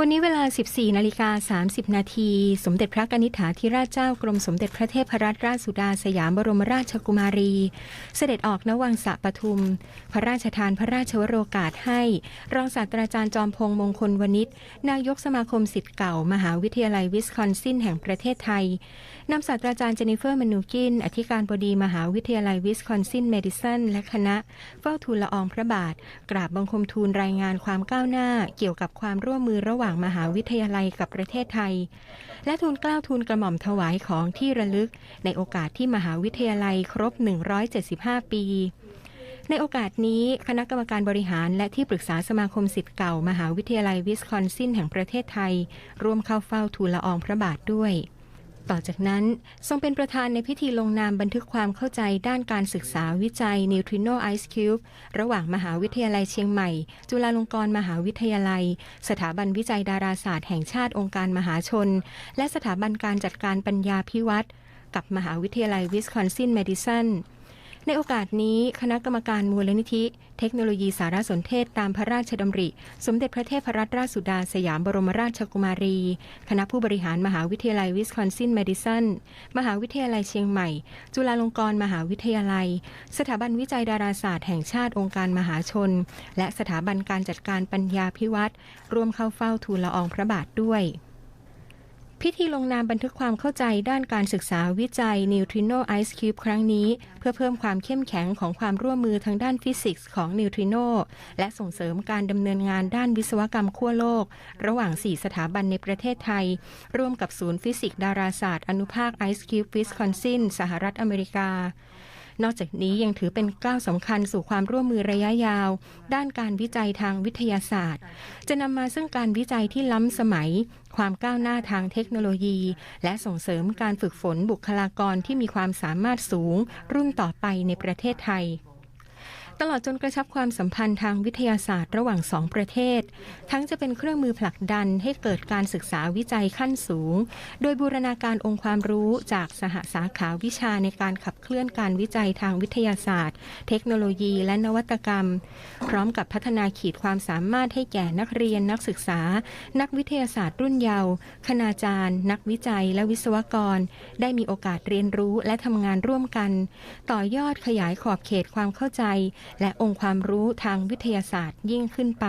วันนี้เวลา 14 นาฬิกา 30 นาที สมเด็จพระกนิษฐาธิราชเจ้ากรมสมเด็จพระเทพรัตนราชสุดาสยามบรมราชกุมารี เสด็จออกนวังสะปทุม พระราชทานพระราชวโรกาสให้ รองศาสตราจารย์จอมพงษ์มงคลวณิชนายกสมาคมสิทธิ์เก่า มหาวิทยาลัยวิสคอนซินแห่งประเทศไทยนำศาสตราจารย์เจนิเฟอร์มนูกิน อธิการบดีมหาวิทยาลัยวิสคอนซินเมดิสันและคณะเฝ้าทูลละอองพระบาท กราบบังคมทูลรายงานความก้าวหน้า เกี่ยวกับความร่วมมือระหว่างมหาวิทยาลัยกับประเทศไทย และทูลเกล้าทูลกระหม่อมถวายของที่ระลึก ในโอกาสที่มหาวิทยาลัยครบ 175 ปี ในโอกาสนี้คณะกรรมการบริหารและที่ปรึกษาสมาคมสิทธิ์เก่า มหาวิทยาลัยวิสคอนซินแห่งประเทศไทย ร่วมเข้าเฝ้าทูลละอองพระบาทด้วย ต่อจากนั้นทรงเป็นประธานในพิธีลงนามบันทึกความเข้าใจด้านการศึกษาวิจัย Neutrino Ice Cube ระหว่างมหาวิทยาลัยเชียงใหม่ จุฬาลงกรณ์มหาวิทยาลัย สถาบันวิจัยดาราศาสตร์แห่งชาติองค์การมหาชน และสถาบันการจัดการปัญญาพิวัตรกับมหาวิทยาลัยวิสคอนซินเมดิสัน ในโอกาสนี้คณะกรรมการมูลนิธิ เทคโนโลยีสารสนเทศตามพระราชดำริ สมเด็จพระเทพรัตนราชสุดาสยามบรมราชกุมารี คณะผู้บริหารมหาวิทยาลัยวิสคอนซินเมดิสันมหาวิทยาลัยเชียงใหม่ จุฬาลงกรณ์มหาวิทยาลัย สถาบันวิจัยดาราศาสตร์แห่งชาติองค์การมหาชน และสถาบันการจัดการปัญญาพิวัตรร่วมเข้าเฝ้าทูลละอองพระบาทด้วย พิธีลงนามบันทึกความเข้าใจด้านการศึกษาวิจัย Neutrino Ice Cube ครั้งนี้ เพื่อเพิ่มความเข้มแข็งของความร่วมมือทางด้านฟิสิกส์ของนิวทริโนและส่งเสริมการดำเนินงานด้านวิศวกรรมขั้วโลก ระหว่าง 4 สถาบันในประเทศไทย ร่วมกับศูนย์ฟิสิกส์ดาราศาสตร์อนุภาค Ice Cube Wisconsin สหรัฐอเมริกา นอกจากนี้ยังถือเป็นก้าวสำคัญสู่ความร่วมมือระยะยาว ด้านการวิจัยทางวิทยาศาสตร์ จะนำมาซึ่งการวิจัยที่ล้ำสมัย ความก้าวหน้าทางเทคโนโลยี และส่งเสริมการฝึกฝนบุคลากรที่มีความสามารถสูง รุ่นต่อไปในประเทศไทย ตลอดจนกระชับความสัมพันธ์ทางวิทยาศาสตร์ระหว่างสองประเทศ ทั้งจะเป็นเครื่องมือผลักดันให้เกิดการศึกษาวิจัยขั้นสูง โดยบูรณาการองค์ความรู้จากสหสาขาวิชาในการขับเคลื่อนการวิจัยทางวิทยาศาสตร์ เทคโนโลยีและนวัตกรรม พร้อมกับพัฒนาขีดความสามารถให้แก่นักเรียนนักศึกษา นักวิทยาศาสตร์รุ่นเยาว์คณาจารย์ นักวิจัย และวิศวกร ได้มีโอกาสเรียนรู้และทำงานร่วมกัน ต่อยอดขยายขอบเขตความเข้าใจและองค์ความรู้ทางวิทยาศาสตร์ยิ่งขึ้นไป